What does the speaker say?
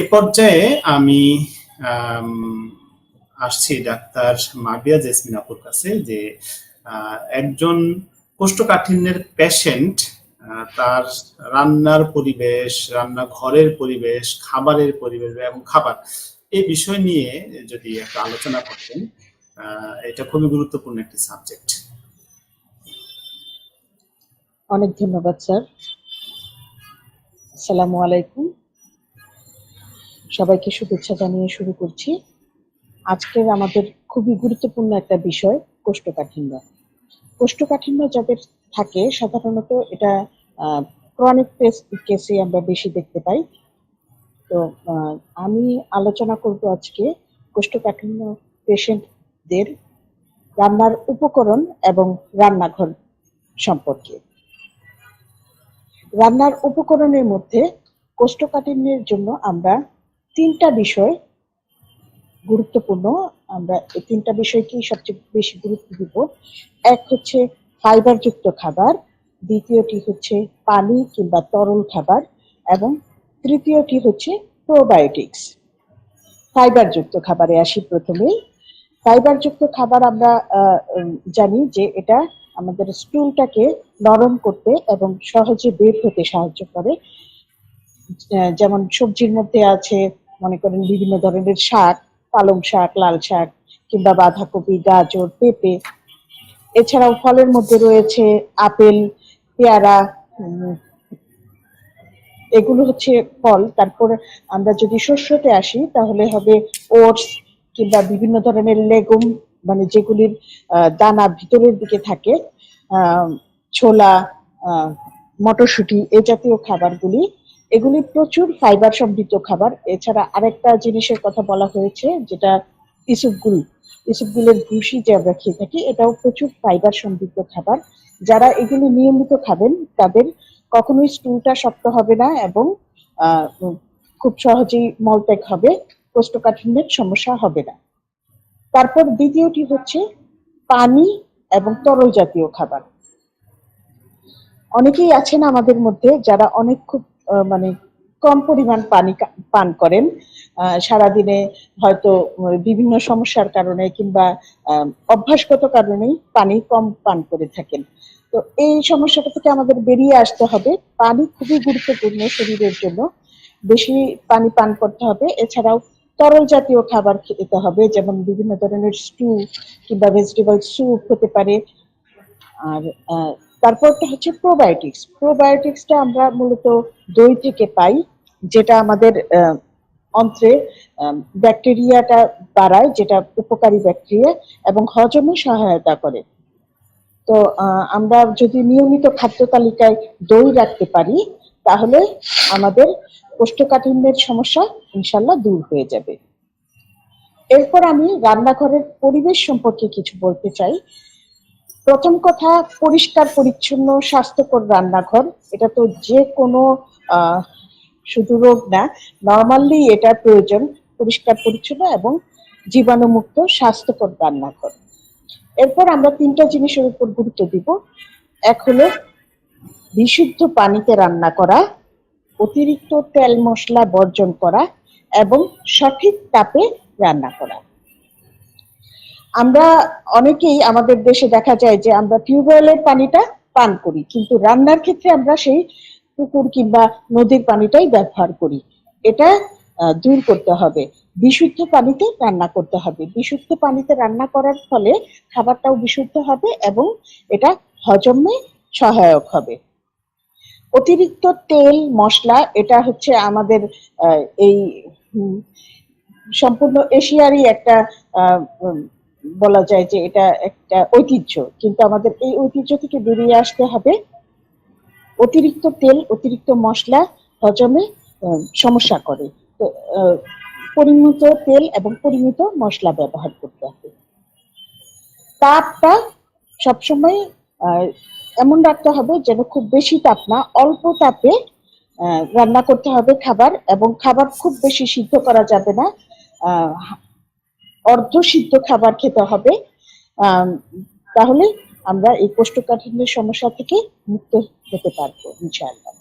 এ পর্যায়ে আমি আসছি ডাক্তার মাবিয়া জেসমিন আপুর কাছে যে একজন কোষ্ঠকাঠিন্যের পেশেন্ট তার রান্নার পরিবেশ, রান্নাঘরের পরিবেশ, খাবারের পরিবেশ এবং খাবার এই বিষয় নিয়ে যদি একটা আলোচনা করতেন এটা খুবই গুরুত্বপূর্ণ একটি সাবজেক্ট অনেক ধন্যবাদ, স্যার। আসসালামু আলাইকুম। সবাইকে শুভেচ্ছা জানিয়ে শুরু করছি। আজকের আমাদের খুবই গুরুত্বপূর্ণ একটা বিষয়, কোষ্ঠকাঠিন্য। কোষ্ঠকাঠিন্য যাদের থাকে, সাধারণত এটা ক্রনিক কেসে আমরা বেশি দেখতে পাই। তো আমি আলোচনা করব আজকে কোষ্ঠকাঠিন্য পেশেন্টদের রান্নার উপকরণ এবং রান্নাঘর সম্পর্কে। রান্নার উপকরণের মধ্যে কোষ্ঠকাঠিন্যের জন্য আমরা তিনটা বিষয় গুরুত্বপূর্ণ। আমরা এই তিনটা বিষয়কেই সবচেয়ে বেশি গুরুত্ব দিব। এক হচ্ছে ফাইবারযুক্ত খাবার, দ্বিতীয়টি হচ্ছে পানি কিংবা তরল খাবার, এবং তৃতীয়টি হচ্ছে প্রোবায়োটিক্স ফাইবারযুক্ত খাবারে আসি প্রথমেই ফাইবারযুক্ত খাবার আমরা জানি যে এটা আমাদের স্টুলটাকে নরম করতে এবং সহজে বের হতে সাহায্য করে। যেমন সবজির মধ্যে আছে মনে করেন বিভিন্ন ধরনের শাক, পালং শাক, লাল শাক কিংবা বাঁধাকপি, গাজর, পেঁপে। এছাড়াও ফলের মধ্যে রয়েছে আপেল, পেয়ারা এগুলো হচ্ছে ফল। তারপর আমরা যদি শস্যতে আসি, তাহলে হবে ওটস কিংবা বিভিন্ন ধরনের লেগুম মানে যেগুলির দানা ভিতরের দিকে থাকে। ছোলা মটরশুঁটি এই জাতীয় খাবারগুলি এগুলি প্রচুর ফাইবার সমৃদ্ধ খাবার। এছাড়া আরেকটা জিনিসের কথা বলা হয়েছে, যেটা ইসুপগুল। ইসুপগুলের ভুসি যে আমরা খেয়ে থাকি, এটাও প্রচুর ফাইবার সমৃদ্ধ খাবার। যারা এগুলি নিয়মিত খাবেন, তাদের কখনোই স্টুলটা শক্ত হবে না এবং খুব সহজেই মলত্যাগ হবে, কোষ্ঠকাঠিন্যের সমস্যা হবে না। তারপর দ্বিতীয়টি হচ্ছে পানি এবং তরল জাতীয় খাবার। অনেকেই আছেন আমাদের মধ্যে যারা অনেক খুব মানে কম পরিমাণ পানি পান করেন। সারাদিনে হয়তো বিভিন্ন সমস্যার কারণে কিংবা অভ্যাসগত কারণেই পানি কম পান করে থাকেন। তো এই সমস্যাটা থেকে আমাদের বেরিয়ে আসতে হবে। পানি খুবই গুরুত্বপূর্ণ শরীরের জন্য। বেশি পানি পান করতে হবে। এছাড়াও তরল জাতীয় খাবার খেতে হবে, যেমন বিভিন্ন ধরনের স্টু কিংবা ভেজিটেবল স্যুপ হতে পারে। আর তারপরটা হচ্ছে প্রোবায়োটিক্স প্রোবায়োটিক্সটা আমরা মূলত দই থেকে পাই, যেটা আমাদের অন্ত্রে ব্যাকটেরিয়াটা বাড়ায়, যেটা উপকারী ব্যাকটেরিয়া এবং হজমে সহায়তা করে। তো আমরা যদি নিয়মিত খাদ্য তালিকায় দই রাখতে পারি, তাহলে আমাদের কোষ্ঠকাঠিন্যের সমস্যা ইনশাল্লাহ দূর হয়ে যাবে। এরপর আমি রান্নাঘরের পরিবেশ সম্পর্কে কিছু বলতে চাই। প্রথম কথা, পরিষ্কার, পরিচ্ছন্ন, স্বাস্থ্যকর রান্নাঘর। এটা তো যে কোনো শুধু রোগ না, নর্মালি এটা প্রয়োজন, পরিষ্কার, পরিচ্ছন্ন এবং জীবাণুমুক্ত, স্বাস্থ্যকর রান্নাঘর। এরপর আমরা তিনটা জিনিসের উপর গুরুত্ব দিব। এক হলো বিশুদ্ধ পানিতে রান্না করা, অতিরিক্ত তেল মশলা বর্জন করা এবং সঠিক তাপে রান্না করা। আমরা অনেকেই আমাদের দেশে দেখা যায় যে আমরা টিউবওয়েলের পানিটা পান করি, কিন্তু রান্নার ক্ষেত্রে আমরা সেই পুকুর কিংবা নদীর পানিটাই ব্যবহার করি। এটা দূর করতে হবে। বিশুদ্ধ পানিতে রান্না করতে হবে। বিশুদ্ধ পানিতে রান্না করার ফলে খাবারটাও বিশুদ্ধ হবে এবং এটা হজমে সহায়ক হবে। অতিরিক্ত তেল, মশলা, এটা হচ্ছে আমাদের এই সম্পূর্ণ এশিয়ারই একটা বলা যায় যে এটা একটা ঐতিহ্য। কিন্তু আমাদের এই ঐতিহ্য থেকে বেরিয়ে আসতে হবে অতিরিক্ত তেল, অতিরিক্ত মশলা, হজমে সমস্যা করে। তো পরিমিত তেল এবং পরিমিত মশলা ব্যবহার করতে হবে। তাপটা সবসময় এমন রাখতে হবে যেন খুব বেশি তাপ না, অল্প তাপে রান্না করতে হবে খাবার এবং খাবার খুব বেশি সিদ্ধ করা যাবে না অর্ধ সিদ্ধ খাবার খেতে হবে। তাহলে আমরা এই কোষ্ঠকাঠিন্যের সমস্যা থেকে মুক্ত হতে পারব, ইনশাআল্লাহ।